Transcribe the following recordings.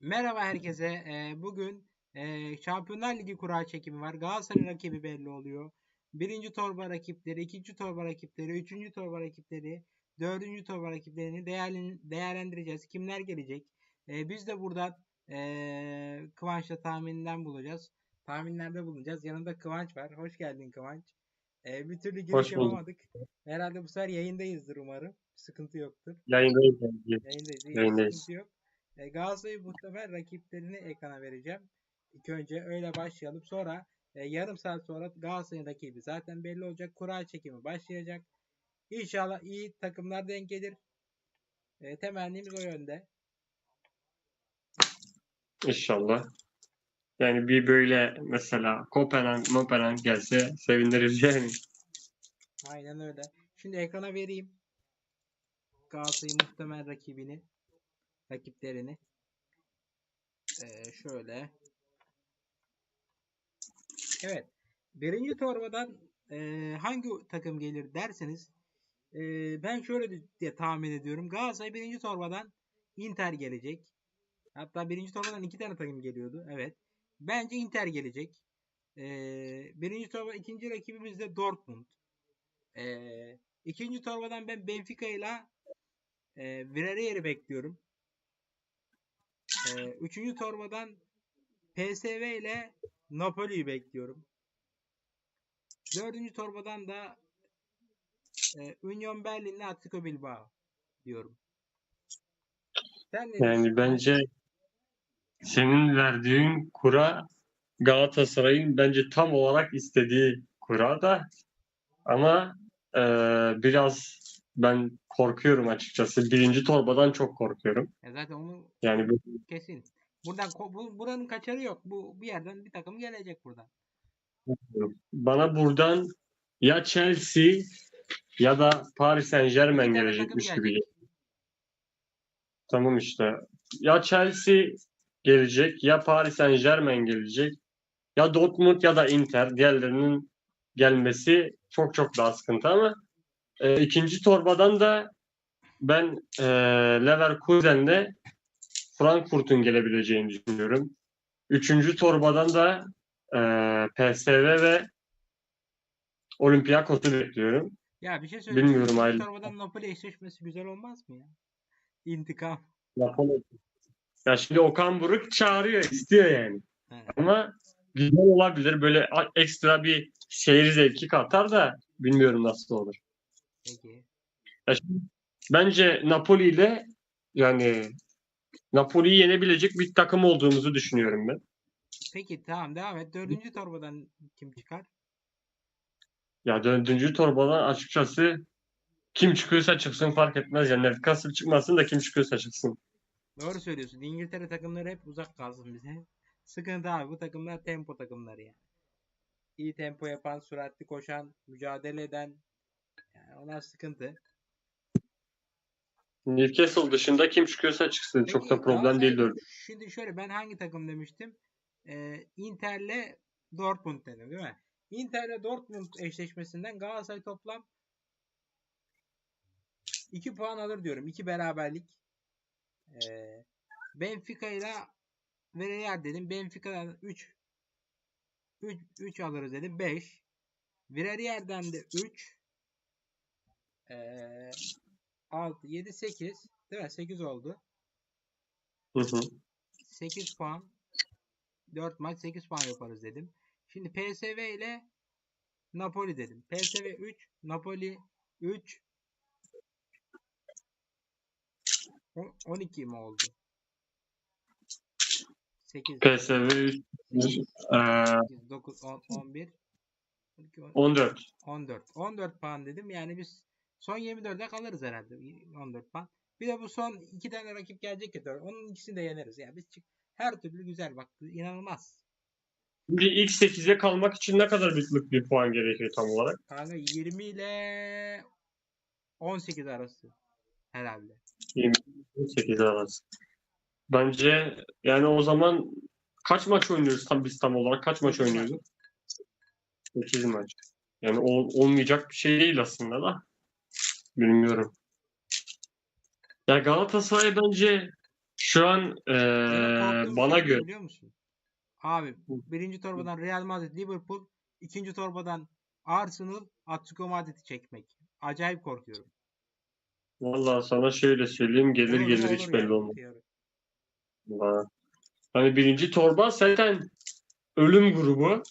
Merhaba herkese. Ee, bugün e, Şampiyonlar Ligi kura çekimi var. Galatasaray'ın rakibi belli oluyor. Birinci torba rakipleri, ikinci torba rakipleri, üçüncü torba rakipleri, dördüncü torba rakiplerini değerlen- değerlendireceğiz. Kimler gelecek? Ee, biz de buradan e, Kıvanç'la tahmininden bulacağız. Tahminlerde bulunacağız. Yanında Kıvanç var. Hoş geldin Kıvanç. Ee, bir türlü giriş yapamadık. Herhalde bu sefer yayındayızdır umarım. Sıkıntı yoktur. Yayındayız. Yayındayız. Yayındayız. sıkıntı yok. E, Galatasaray'ın bu sefer rakiplerini ekrana vereceğim. İlk önce öyle başlayalım. Sonra e, yarım saat sonra Galatasaray'ın rakibi zaten belli olacak. Kura çekimi başlayacak. İnşallah iyi takımlar denk gelir. E, temennimiz o yönde. İnşallah. Yani bir böyle mesela Kopenhag, Mopenhag gelse seviniriz yani. Aynen öyle. Şimdi ekrana vereyim. Galatasaray'ın muhtemel rakibini. Rakiplerini. E, şöyle. Evet. Birinci torbadan e, hangi takım gelir derseniz e, ben şöyle di- diye tahmin ediyorum. Galatasaray birinci torbadan Inter gelecek. Hatta birinci torbadan iki tane takım geliyordu. Evet. Bence Inter gelecek. E, birinci torba ikinci rakibimiz de Dortmund. E, ikinci torbadan ben Benfica ile Villarreal'i bekliyorum. E, üçüncü torbadan PSV ile Napoli'yi bekliyorum. Dördüncü torbadan da e, Union Berlin'le Atletico Bilbao diyorum. Sen ne Yani diyorsun? bence senin verdiğin kura Galatasaray'ın bence tam olarak istediği kura da ama eee, biraz ben korkuyorum açıkçası. Birinci torbadan çok korkuyorum. Ya zaten onu Yani bu kesin. Buradan bu, buranın kaçarı yok. Bu bir yerden bir takım gelecek buradan. bana buradan ya Chelsea ya da Paris Saint-Germain İki tane gelecekmiş takım gibi gelecek. Tamam işte. Ya Chelsea gelecek, ya Paris Saint-Germain gelecek, ya Dortmund ya da Inter. Diğerlerinin gelmesi çok çok daha sıkıntı ama e, ikinci torbadan da ben e, Leverkusen'le Frankfurt'un gelebileceğini düşünüyorum. Üçüncü torbadan da e, PSV ve Olympiakos'u bekliyorum. Ya bir şey söyleyeyim. Bilmiyorum Aylin. torbadan Napoli eşleşmesi güzel olmaz mı ya? İntikam. Napoli. Ya şimdi Okan Buruk çağırıyor, istiyor yani. He. Ama güzel olabilir. Böyle ekstra bir seyir zevki katar da bilmiyorum nasıl olur. Peki. Ya şimdi bence Napoli ile yani Napoli'yi yenebilecek bir takım olduğumuzu düşünüyorum ben. Peki tamam devam et. Dördüncü torbadan kim çıkar? Ya dördüncü torbadan açıkçası kim çıkıyorsa çıksın fark etmez. Yani Newcastle çıkmasın da kim çıkıyorsa çıksın. Doğru söylüyorsun. İngiltere takımları hep uzak kalsın bize. Sıkıntı abi. Bu takımlar tempo takımları yani. İyi tempo yapan, süratli koşan, mücadele eden. Yani onlar sıkıntı. Newcastle dışında kim çıkıyorsa çıksın. Çok da Peki, problem değil dördü. Şimdi şöyle ben hangi takım demiştim? Ee, Inter'le Dortmund dedim değil mi? Inter'le Dortmund eşleşmesinden Galatasaray toplam 2 puan alır diyorum. 2 beraberlik. Ee, Benfica ile Villarreal dedim. Benfica'dan 3 3 3 alırız dedim. 5. Villarreal'den de 3 ee, 6 7 8 değil mi? 8 oldu. Hı hı. 8 puan 4 maç 8 puan yaparız dedim. Şimdi PSV ile Napoli dedim. PSV 3, Napoli 3 On- 12 mi oldu? 8, PSV 3, eee, 9, 10, 11 12, 10, 14. 14. 14 puan dedim. Yani biz son 24'e kalırız herhalde. 14 puan. Bir de bu son iki tane rakip gelecek ya. Onun ikisini de yeneriz. Yani biz çık her türlü güzel bak. inanılmaz. Şimdi ilk 8'e kalmak için ne kadar büyüklük bir puan gerekiyor tam olarak? Kanka 20 ile 18 arası herhalde. 8 arası. Bence yani o zaman kaç maç oynuyoruz tam biz tam olarak kaç maç oynuyoruz? 8 maç. Yani ol- olmayacak bir şey değil aslında da. Bilmiyorum. Ya Galatasaray bence Şu an korktuğum bana şey göre biliyor musun? Abi birinci torbadan Real Madrid, Liverpool, ikinci torbadan Arsenal, Atletico Madrid'i çekmek. Acayip korkuyorum. vallahi sana şöyle söyleyeyim gelir Olur gelir olur hiç belli yani. olmaz. Valla. Hani birinci torba zaten ölüm grubu.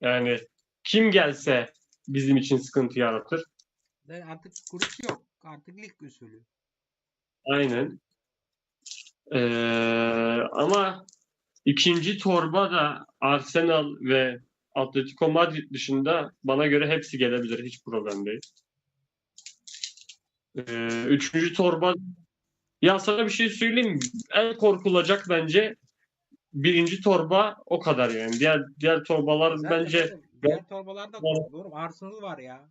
Yani kim gelse bizim için sıkıntı yaratır. Artık grup yok. Artık lig usulü. Aynen. Eee, ama ikinci torba da Arsenal ve Atletico Madrid dışında bana göre hepsi gelebilir. Hiç problem değil. Eee, üçüncü torba ya sana bir şey söyleyeyim mi? En korkulacak bence birinci torba o kadar yani. Diğer diğer torbalar Zaten bence diğer torbalarda korkuyorum. Arsenal var ya.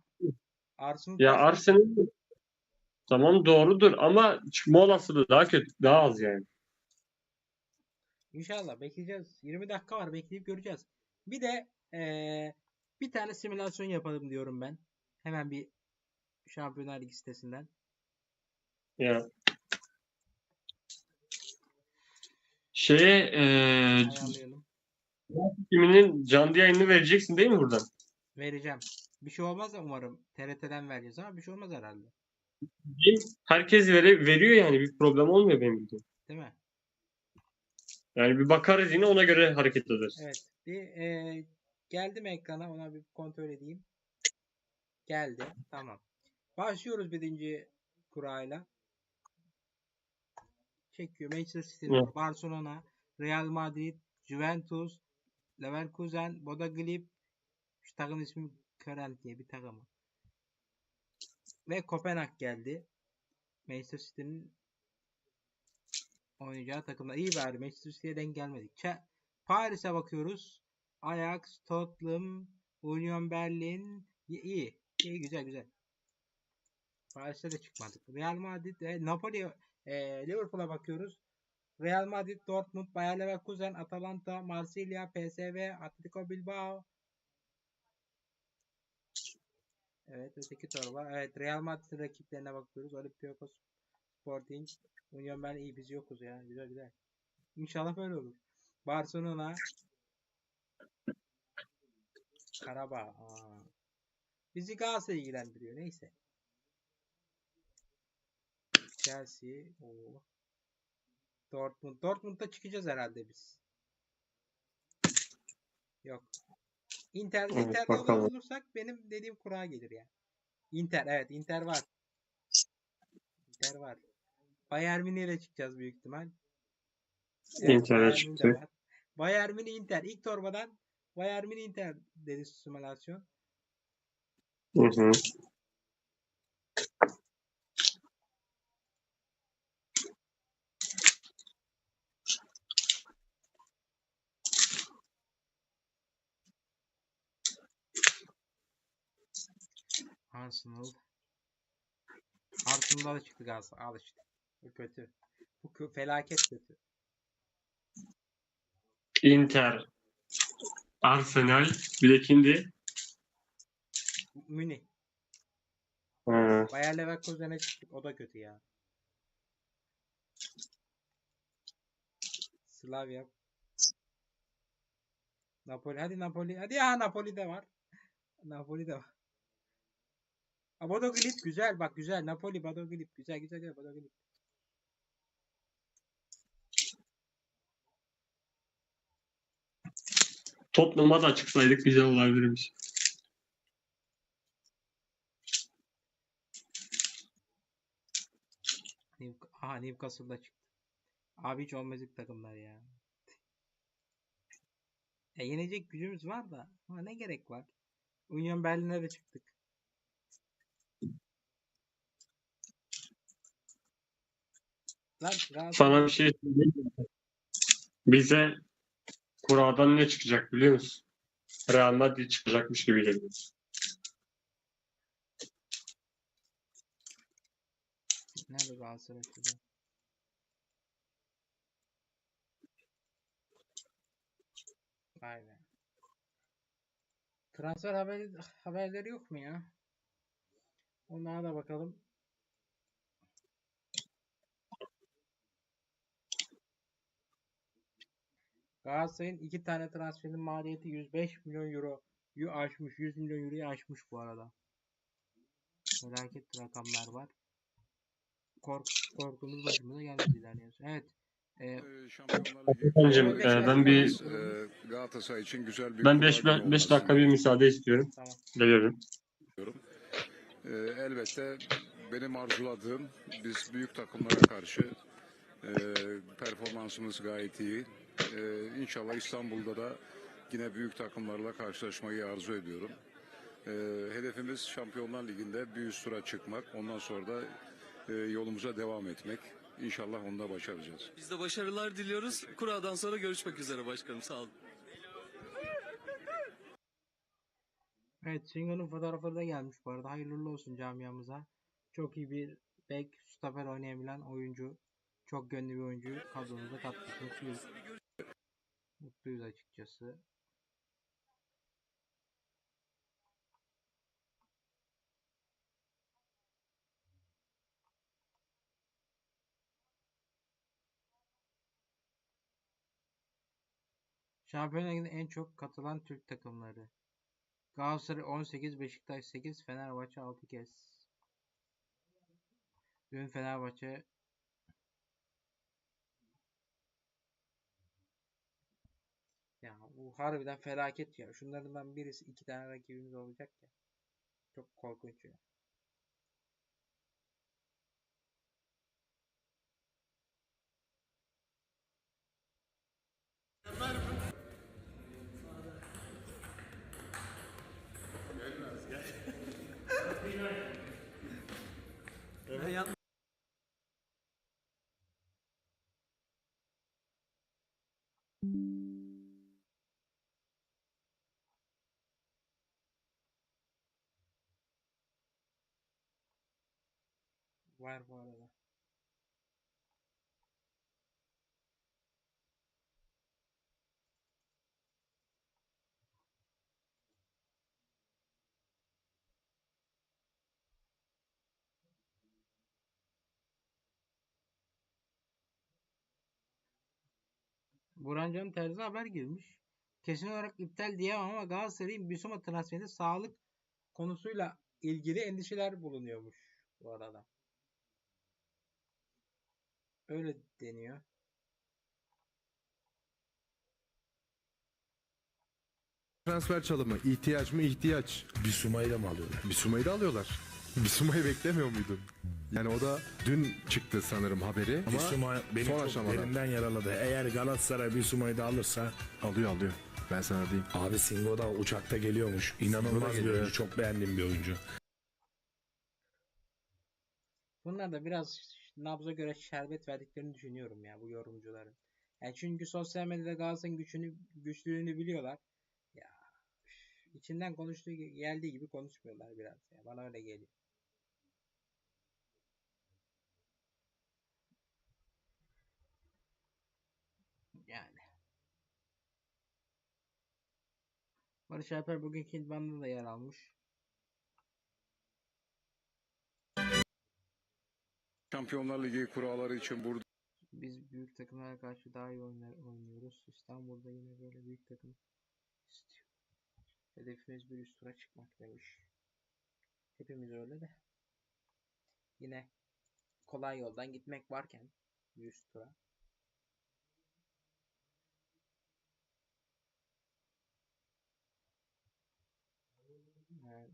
Arsenal ya Arsenal tamam doğrudur ama çıkma olasılığı daha kötü, daha az yani. İnşallah bekleyeceğiz. 20 dakika var bekleyip göreceğiz. Bir de eee, bir tane simülasyon yapalım diyorum ben. Hemen bir Şampiyonlar Ligi sitesinden. Ya şeye eee Ayarlayalım. kiminin canlı yayını vereceksin değil mi buradan? Vereceğim. Bir şey olmaz da umarım. TRT'den vereceğiz ama bir şey olmaz herhalde. Herkes vere, veriyor yani bir problem olmuyor benim bildiğim. Değil mi? Yani bir bakarız yine ona göre hareket ederiz. Evet. Bir eee geldi mi ekrana? Ona bir kontrol edeyim. Geldi. Tamam. Başlıyoruz birinci kurayla. Çekiyor. Manchester City, Evet. Barcelona, Real Madrid, Juventus, Leverkusen, Boda Glimt, şu takım ismi Körent diye bir takım. Ve Kopenhag geldi. Manchester City'nin oynayacağı takımlar. İyi bari Manchester City'ye denk gelmedik. Ç- Paris'e bakıyoruz. Ajax, Tottenham, Union Berlin. İyi, iyi. İyi, güzel güzel. Paris'te de çıkmadık. Real Madrid, e, Napoli, e, Liverpool'a bakıyoruz. Real Madrid, Dortmund, Bayer Leverkusen, Atalanta, Marsilya, PSV, Atletico Bilbao. Evet, öteki torba. Evet, Real Madrid'in rakiplerine bakıyoruz. Olympiakos, Sporting, Union Berlin iyi biz yokuz ya. Güzel güzel. İnşallah böyle olur. Barcelona, Karabağ. Aa. Bizi Galatasaray ilgilendiriyor. Neyse. Chelsea. Oo. Dortmund. Dortmund'da çıkacağız herhalde biz. Yok. Inter, Evet, Inter'de bakalım. olursak benim dediğim kura gelir ya. Inter evet Inter var. Inter var. Bayern Münih ile çıkacağız büyük ihtimal. Inter'e Münih de çıktı. Bayern Münih Inter. İlk torbadan Bayern Münih Inter dedi simülasyon. Hı hı. Arsenal. Arsenal'da da çıktı Galatasaray. Al işte. Bu kötü. Bu kö- felaket kötü. Inter, Arsenal, bir de kimdi? Münih. Ha, Bayer Leverkusen'e çıktık. O da kötü ya. Slavia. Napoli. Hadi Napoli. Hadi ya Napoli de var. Napoli de var. Glimt güzel. Bak güzel. Napoli, Bodo Glimt. Güzel güzel güzel. Bodo Glimt. Tottenham'a da çıksaydık güzel olabilirmiş. Aha Newcastle'da çıktı. Abi hiç olmayacak takımlar ya. E, yenecek gücümüz var da ama ne gerek var? Union Berlin'e de çıktık. Lan Sana bir şey söyleyeyim mi? Bize kuradan ne çıkacak biliyor musun? Real Madrid çıkacakmış gibi geliyor. Nerede Galatasaray şurada? Vay be. Transfer haber, haberleri yok mu ya? Onlara da bakalım. Galatasaray'ın iki tane transferinin maliyeti 105 milyon euroyu aşmış. 100 milyon euroyu aşmış bu arada. Felaket rakamlar var. Kork korkumuz başımıza gelmedi ilerliyoruz. Evet. Ee, Ee, Şampiyonlar Ligi e, ben bir- Ee, Galatasaray için güzel bir Ben 5 kupa günü 5 dakika bir müsaade istiyorum. tamam. Geliyorum. Ee, elbette benim arzuladığım biz büyük takımlara karşı e, performansımız gayet iyi. Ee, inşallah İstanbul'da da yine büyük takımlarla karşılaşmayı arzu ediyorum. Ee, hedefimiz Şampiyonlar Ligi'nde bir üst tura çıkmak. Ondan sonra da e, yolumuza devam etmek. İnşallah onu da başaracağız. Biz de başarılar diliyoruz. Kuradan sonra görüşmek üzere başkanım. Sağ olun. Evet, Singo'nun fotoğrafları da gelmiş bu arada. Hayırlı olsun camiamıza. Çok iyi bir bek, stoper oynayabilen oyuncu. Çok gönlü bir oyuncu. Kadromuza kattık. Mutluyuz. Mutluyuz açıkçası. Şampiyonlar Ligi'ne en çok katılan Türk takımları. Galatasaray 18, Beşiktaş 8, Fenerbahçe 6 kez. Dün Fenerbahçe ya bu harbiden felaket ya. Şunlardan birisi iki tane rakibimiz olacak ya. Çok korkunç ya. Var bu arada. Burancan'ın terzi haber girmiş. Kesin olarak iptal diyemem ama Galatasaray'ın Bissouma transferinde sağlık konusuyla ilgili endişeler bulunuyormuş bu arada. Öyle deniyor. Transfer çalımı ihtiyaç mı ihtiyaç. Bisuma'yı da mı alıyorlar? Bisuma'yı da alıyorlar. Bisuma'yı beklemiyor muydun? Yani o da dün çıktı sanırım haberi ama Bisuma beni son çok aşamada. derinden yaraladı. Eğer Galatasaray Bisuma'yı da alırsa alıyor alıyor. Ben sana diyeyim. abi Singo da uçakta geliyormuş. İnanılmaz bir geliyor, oyuncu. Çok beğendiğim bir oyuncu. Bunlar da biraz nabza göre şerbet verdiklerini düşünüyorum ya bu yorumcuların. Yani çünkü sosyal medyada Galatasaray'ın güçünü, güçlülüğünü biliyorlar. Ya üf, içinden konuştuğu geldiği gibi konuşmuyorlar biraz ya. Bana öyle geliyor. Yani. Barış Alper bugünkü idmanda da yer almış. Şampiyonlar Ligi kuralları için burada Biz büyük takımlara karşı daha iyi oynar, oynuyoruz. İstanbul'da yine böyle büyük takım istiyor. Hedefimiz bir üst tura çıkmak demiş. Hepimiz öyle de. Yine kolay yoldan gitmek varken bir üst tura. Yani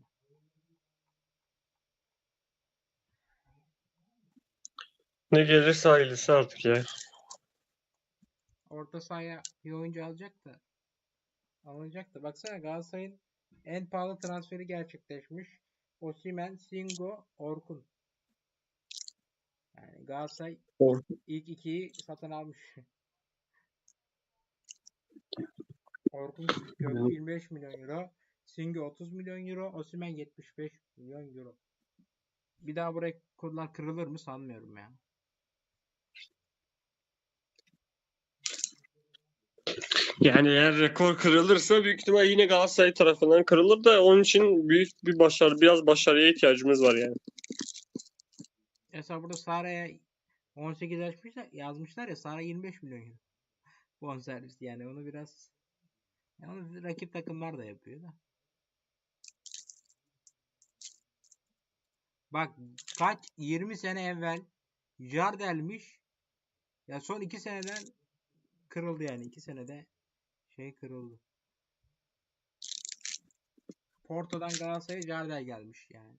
Ne gelirse hayırlısı artık ya. orta sahaya bir oyuncu alacak da alınacak da baksana Galatasaray'ın en pahalı transferi gerçekleşmiş. Osimhen, Singo, Orkun. Yani Galatasaray Orkun. ilk ikiyi satın almış. Orkun Köprü 25 milyon euro. Singo 30 milyon euro. Osimhen 75 milyon euro. Bir daha bu rekorlar kırılır mı sanmıyorum ya. Yani eğer rekor kırılırsa büyük ihtimal yine Galatasaray tarafından kırılır da onun için büyük bir başarı, biraz başarıya ihtiyacımız var yani. Mesela burada Sara'ya 18 yazmışlar, yazmışlar ya Sara 25 milyon euro. bonservis yani onu biraz yani rakip takımlar da yapıyor da. Bak kaç 20 sene evvel Jardel'miş. Ya son 2 seneden kırıldı yani 2 senede şey kırıldı. Porto'dan Galatasaray'a Jardel gelmiş yani.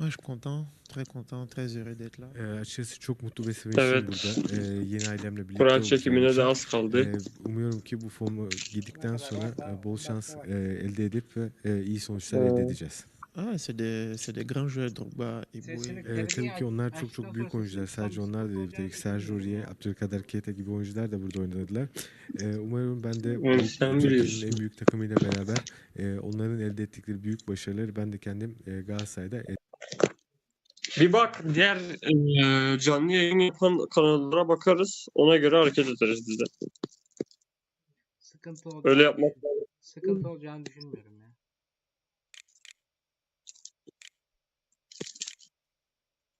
Ah, je suis content, très content, très heureux d'être là. Ee, açıkçası çok mutlu ve sevinçliyim Evet. burada. Ee, yeni ailemle birlikte Kur'an olacağım çekimine de az kaldı. Ee, umuyorum ki bu formu giydikten sonra e, bol şans e, elde edip ve e, iyi sonuçlar elde edeceğiz. Ah, c'est des, c'est des grands joueurs, Drogba et. Ee, Telefonu tabii ki onlar çok çok büyük oyuncular. Sadece onlar da değil. Tabii ki olacağını Sergio ya. Abdülkader Keita gibi oyuncular da burada oynadılar. Ee, umarım ben de bu Evet, Türkiye'nin en büyük takımıyla beraber e, onların elde ettikleri büyük başarıları ben de kendim e, Galatasaray'da Bir bak diğer e, canlı yayın yapan kanallara bakarız. Ona göre hareket ederiz biz de. Sıkıntı olacağını, Öyle yapmak sıkıntı olacağını düşünmüyorum ya.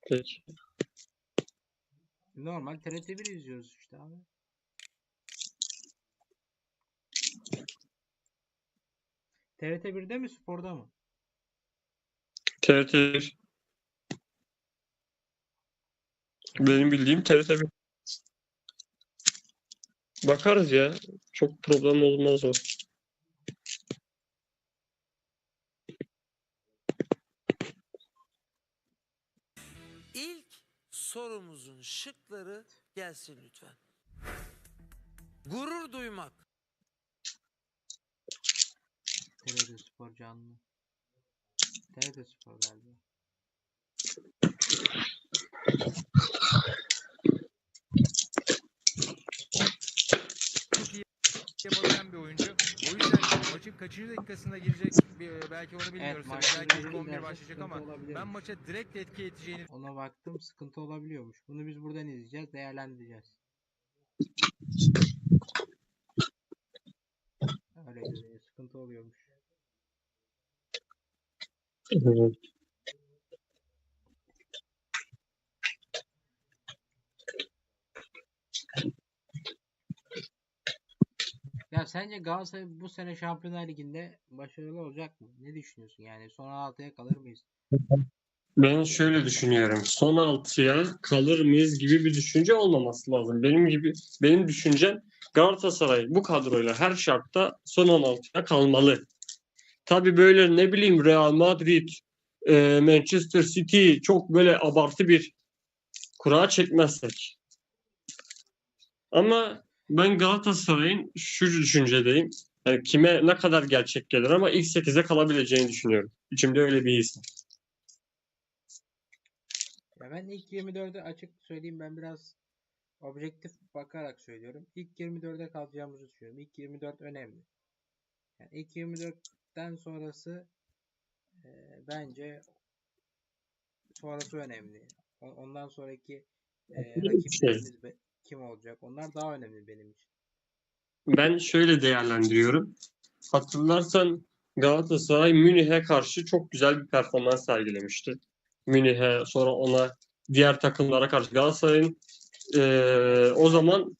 Peki. Normal TRT1 izliyoruz işte abi. TRT1'de mi sporda mı? TRT 1. Benim bildiğim TRT 1. Bakarız ya. Çok problem olmaz o. sorumuzun şıkları gelsin lütfen. Gurur duymak. TRT Spor canlı. TRT Spor galiba. yapabilen bir oyuncu. Maçın kaçıncı dakikasında girecek bir- belki onu bilmiyoruz tabii. maçın Belki ilk ileride 11 başlayacak ama ben maça direkt etki edeceğini Ona baktım sıkıntı olabiliyormuş. Bunu biz buradan izleyeceğiz, değerlendireceğiz. Öyle görünüyor. Sıkıntı oluyormuş. Ya sence Galatasaray bu sene Şampiyonlar Ligi'nde başarılı olacak mı? Ne düşünüyorsun yani? Son 16'ya kalır mıyız? Ben şöyle düşünüyorum. Son 6'ya kalır mıyız gibi bir düşünce olmaması lazım. Benim gibi benim düşüncem Galatasaray bu kadroyla her şartta son 16'ya kalmalı. Tabii böyle ne bileyim Real Madrid, e, Manchester City çok böyle abartı bir kura çekmezsek. Ama ben Galatasaray'ın şu düşüncedeyim. Yani kime ne kadar gerçek gelir ama ilk 8'e kalabileceğini düşünüyorum. İçimde öyle bir his. Ya ben ilk 24'ü açık söyleyeyim ben biraz objektif bakarak söylüyorum. İlk 24'e kalacağımızı düşünüyorum. İlk 24 önemli. Yani ilk 24'ten sonrası e, bence sonrası önemli. Ondan sonraki e, rakiplerimiz be- kim olacak? Onlar daha önemli benim için. Ben şöyle değerlendiriyorum. Hatırlarsan Galatasaray Münih'e karşı çok güzel bir performans sergilemişti. Münih'e sonra ona diğer takımlara karşı Galatasaray'ın eee, o zaman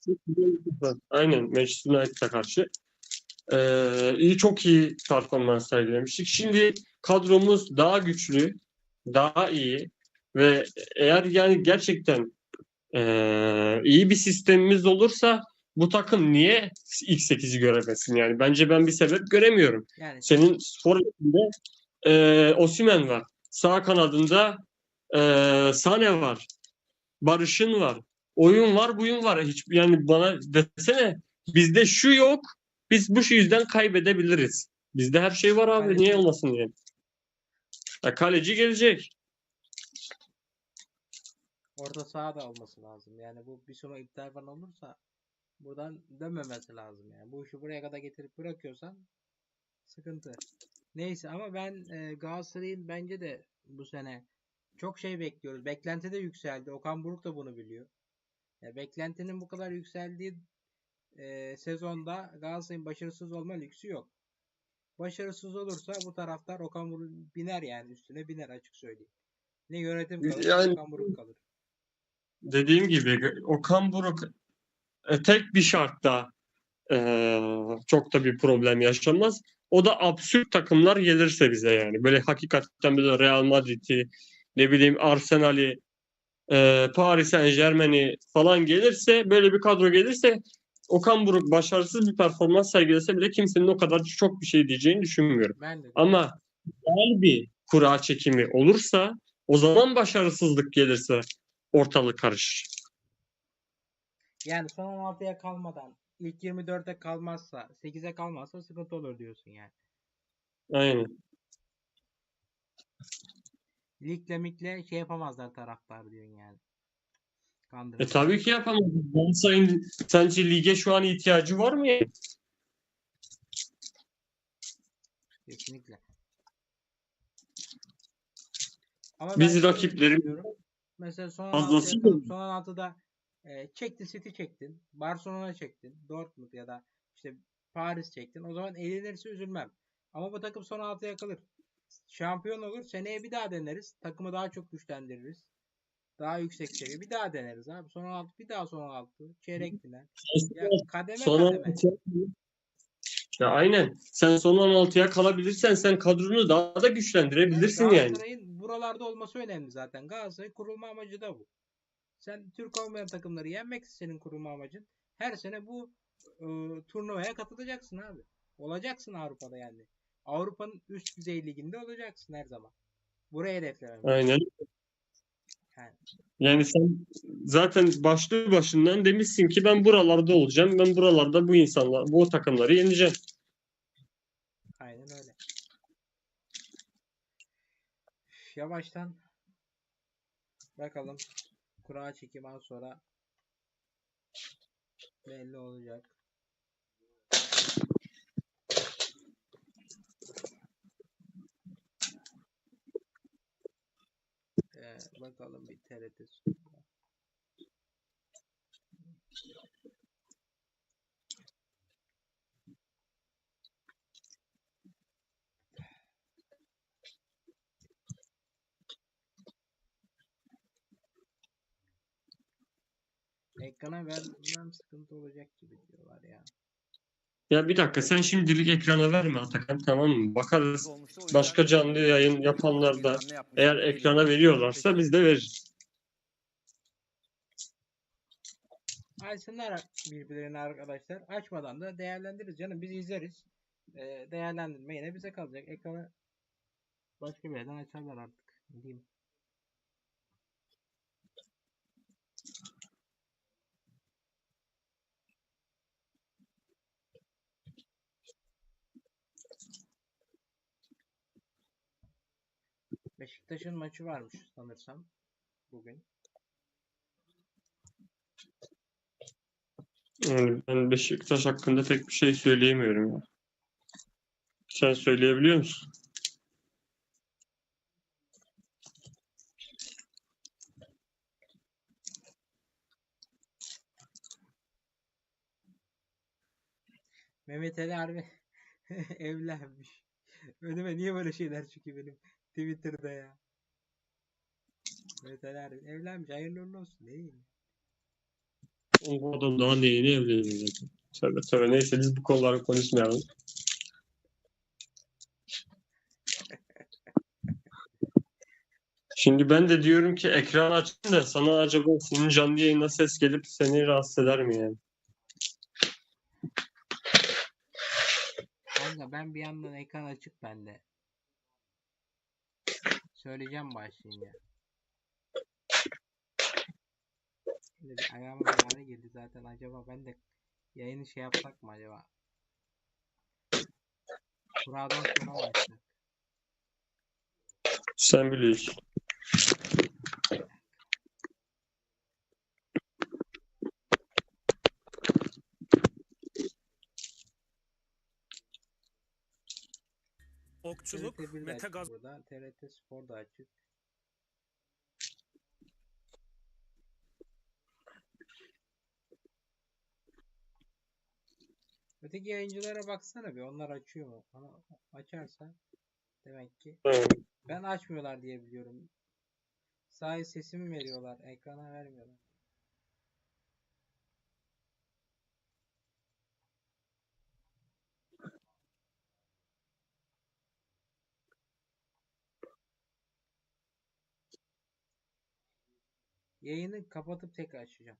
aynen Manchester United'a karşı eee, iyi çok iyi performans sergilemiştik. Şimdi kadromuz daha güçlü, daha iyi ve eğer yani gerçekten eee, iyi bir sistemimiz olursa bu takım niye ilk 8'i göremesin yani? Bence ben bir sebep göremiyorum. Yani Senin forvetinde e, Osimhen var. Sağ kanadında e, Sane var. Barış'ın var. Oyun var, buyun var. Hiç yani bana desene bizde şu yok. Biz bu yüzden kaybedebiliriz. Bizde her şey var abi. Kaleci- Niye olmasın diye. Ya kaleci gelecek. Orta saha da olması lazım. Yani bu bir sonra iptal falan olursa buradan dönmemesi lazım yani. Bu işi buraya kadar getirip bırakıyorsan sıkıntı. Neyse ama ben e, Galatasaray'ın bence de bu sene çok şey bekliyoruz. Beklenti de yükseldi. Okan Buruk da bunu biliyor. Ya beklentinin bu kadar yükseldiği e, sezonda Galatasaray'ın başarısız olma lüksü yok. Başarısız olursa bu taraftar Okan Buruk biner yani üstüne biner açık söyleyeyim. Ne yönetim kalır Yani- Okan Buruk kalır. Dediğim gibi Okan Buruk e, tek bir şartta e, çok da bir problem yaşamaz. O da absürt takımlar gelirse bize yani. Böyle hakikaten böyle Real Madrid'i, ne bileyim Arsenal'i, e, Paris Saint-Germain'i falan gelirse, böyle bir kadro gelirse Okan Buruk başarısız bir performans sergilese bile kimsenin o kadar çok bir şey diyeceğini düşünmüyorum. Ben de Ama güzel bir kura çekimi olursa o zaman başarısızlık gelirse ortalık karışır. yani son 16'ya kalmadan ilk 24'e kalmazsa 8'e kalmazsa sıkıntı olur diyorsun yani. Aynen. Ligle migle şey yapamazlar taraftar diyorsun yani. E Kandırır. tabii ki yapamaz. Galatasaray'ın sence lige şu an ihtiyacı var mı? yani? Kesinlikle. Ama Biz düşünüyorum. Mesela son fazlası 16'ya kalıp mı? son 16'da e, çektin City çektin. Barcelona çektin. Dortmund ya da işte Paris çektin. O zaman elenirse üzülmem. Ama bu takım son 6'ya kalır. Şampiyon olur. Seneye bir daha deneriz. Takımı daha çok güçlendiririz. Daha yüksek seviye. Bir daha deneriz abi. Son 16 bir daha son 16. Çeyrek final. Ya kademe Son kademe. 16'ya ya aynen. Sen son 16'ya kalabilirsen sen kadronu daha da güçlendirebilirsin yani. Galatasaray'ın buralarda olması önemli zaten. Galatasaray kurulma amacı da bu. Sen Türk olmayan takımları yenmek senin kurulma amacın. Her sene bu e, turnuvaya katılacaksın abi. Olacaksın Avrupa'da yani. Avrupa'nın üst düzey liginde olacaksın her zaman. Buraya hedeflemem. Aynen. Yani. Yani sen zaten başlı başından demişsin ki ben buralarda olacağım. Ben buralarda bu insanlar, bu takımları yeneceğim. Aynen öyle. Yavaştan bakalım kura çekimi sonra belli olacak. Ee, bakalım bir TRT Spor'da. Ekrana vermem sıkıntı olacak gibi diyorlar ya. Ya bir dakika sen şimdilik ekrana verme Atakan tamam mı? Bakarız. Başka canlı yayın yapanlar da eğer ekrana veriyorlarsa biz de veririz. Açsınlar birbirlerini arkadaşlar. Açmadan da değerlendiririz canım. Biz izleriz. Ee, değerlendirme yine bize kalacak. Ekranı başka bir yerden açarlar artık. Diyeyim. Beşiktaş'ın maçı varmış sanırsam bugün. Yani ben Beşiktaş hakkında pek bir şey söyleyemiyorum ya. Sen söyleyebiliyor musun? Mehmet Ali Harbi evlenmiş. Önüme niye böyle şeyler çıkıyor benim Twitter'da ya. Harbi evlenmiş. Hayırlı uğurlu olsun. Ne diyeyim? Oğlum Bu adam daha neyini evleniyor zaten. Tövbe tövbe neyse biz bu konuları konuşmayalım. Şimdi ben de diyorum ki ekran açın da sana acaba senin canlı yayına ses gelip seni rahatsız eder mi yani? Kanka ben bir yandan ekran açık bende. Söyleyeceğim başlayınca. Şimdi bir ayağıma girdi zaten acaba ben de yayını şey yapsak mı acaba? Kuradan sonra açsak? Sen biliyorsun. Okçuluk, TRT 1 de Mete açık Gaz burada. TRT Spor da açık. Öteki yayıncılara baksana bir onlar açıyor mu? Ama açarsa demek ki ben açmıyorlar diye biliyorum. Sadece sesimi veriyorlar, ekrana vermiyorlar. Yayını kapatıp tekrar açacağım.